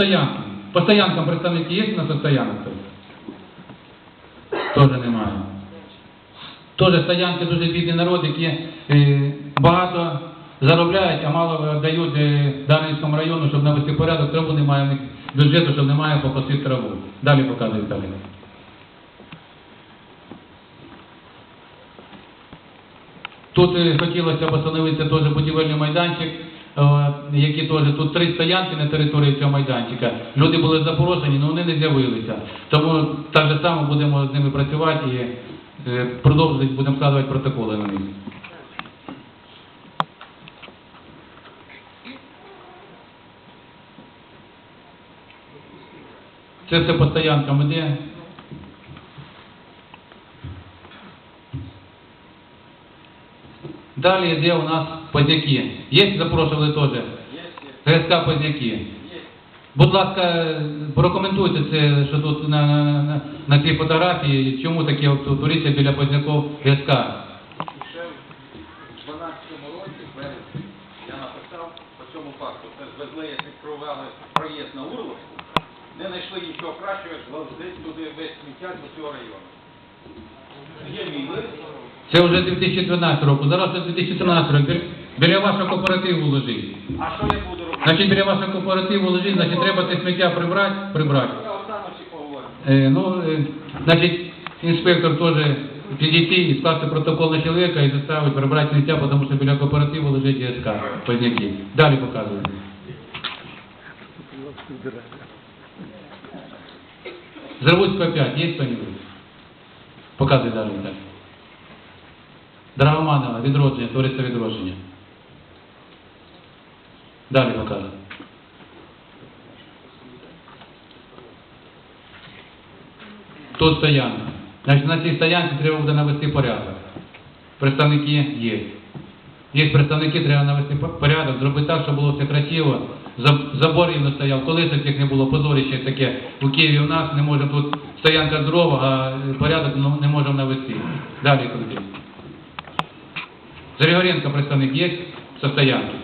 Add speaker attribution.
Speaker 1: стоянки. По стоянкам представники є на стоянках? Теж немає. Теж стоянки дуже бідний народ, які е, багато заробляють, а мало дають е, Дарницькому району, щоб навести порядок, траву немає, бюджету, щоб немає покосити траву. Далі показує Віталій. Тут е, хотілося б встановитися теж будівельний майданчик, які теж тут три стоянки на території цього майданчика. Люди були запрошені, але вони не з'явилися. Тому так же само будемо з ними працювати і е, продовжувати, будемо складувати протоколи на них. Це все по стоянкам іде. Далі йде у нас Позяки. Є запрошували теж? ГСК Позяки. Будь ласка, прокоментуйте це, що тут на, на, на, цій фотографії, чому таке от біля Позняков ГСК.
Speaker 2: Ще в 12-му році, я написав по цьому факту. Це звезли, як проїзд на Урловську, не знайшли нічого кращого, як звозити туди весь сміття до цього району.
Speaker 1: Це вже 2012 року, зараз це 2013 рок. Біля- вашого кооперативу лежить.
Speaker 2: А що я буду робити?
Speaker 1: Значить, біля вашого кооперативу лежить, значить, треба це сміття прибрати, прибрати. Е, ну, е, значить, інспектор теж підійти і скласти протокол на чоловіка і заставити прибрати сміття, тому що біля кооперативу лежить ДСК, Позняки. Далі показуємо. Зервуцька 5, є хто-нибудь? Показуй далі. Так. Драгоманова, відродження, товариство відродження. Далі показуй. Тут стоянка. Значить, на цій стоянці треба буде навести порядок. Представники є. Є представники, треба навести порядок, зробити так, щоб було все красиво. Заб- Забор рівно стояв, колись таких не було, позоріще таке. У Києві у нас не можемо тут стоянка дрова, а порядок ну, не можемо навести. Далі куди. Григоренко представник є со стоянки?